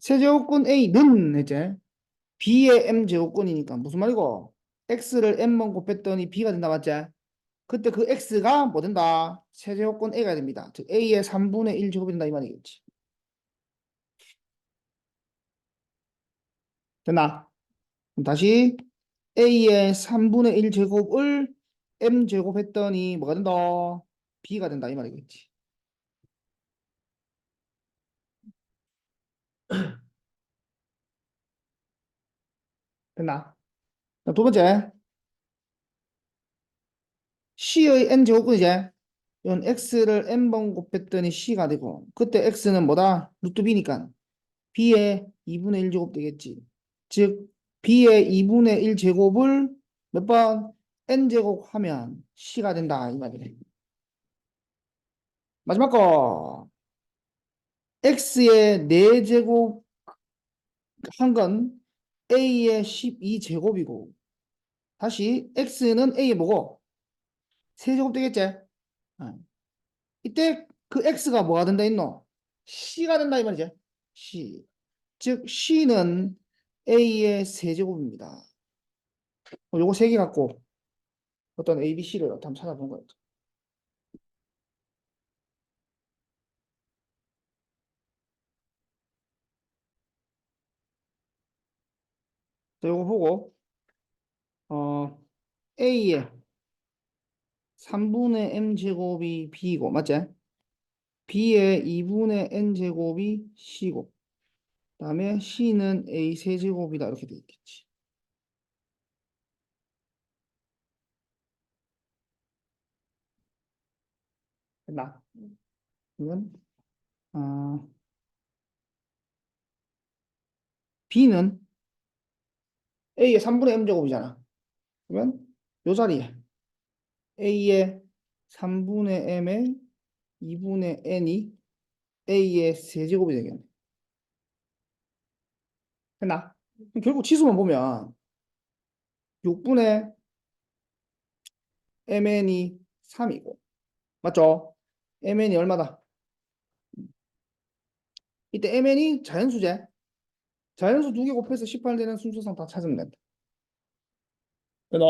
세제곱권 A는 이제 B의 M제곱권이니까 무슨 말이고 X를 M만 곱했더니 B가 된다 맞지? 그때 그 X가 뭐 된다? 세제곱권 A가 됩니다. 즉 A의 3분의 1 제곱이 된다 이 말이겠지. 됐나? 그럼 다시 A의 3분의 1 제곱을 M 제곱 했더니 뭐가 된다? B가 된다 이 말이겠지. 됐나? 자, 두 번째. C의 n 제곱근이지. 이건 x를 n번 곱했더니 c가 되고 그때 x는 뭐다? 루트 b니까 b의 2분의 1 제곱 되겠지. 즉 b의 2분의 1 제곱을 몇 번? n 제곱 하면 c가 된다 이 말이네. 마지막 거 x의 4제곱 한 건 a의 12제곱이고 다시 x는 a의 뭐고? 세제곱 되겠지? 어. 이때 그 x가 뭐가 된다 했노? c가 된다 이 말이지. c. 즉 c는 a의 세제곱입니다. 어, 요거 세 개 갖고 어떤 a, b, c를 한번 찾아본 거예요. 자, 요거 보고 어 a의 3분의 m 제곱이 b이고 맞지? b의 2분의 n 제곱이 c고 그 다음에 c는 a 세제곱이다 이렇게 돼 있겠지. 됐나? 그러면 어, b는 a의 3분의 m 제곱이잖아. 그러면 요 자리에 a의 3분의 m의 2분의 n이 a의 세제곱이 되겠네. 됐나? 결국 치수만 보면 6분의 mn이 3이고 맞죠? mn이 얼마다? 이때 mn이 자연수제. 자연수 두 개 곱해서 18 되는 순서상 다 찾으면 된다. 됐나?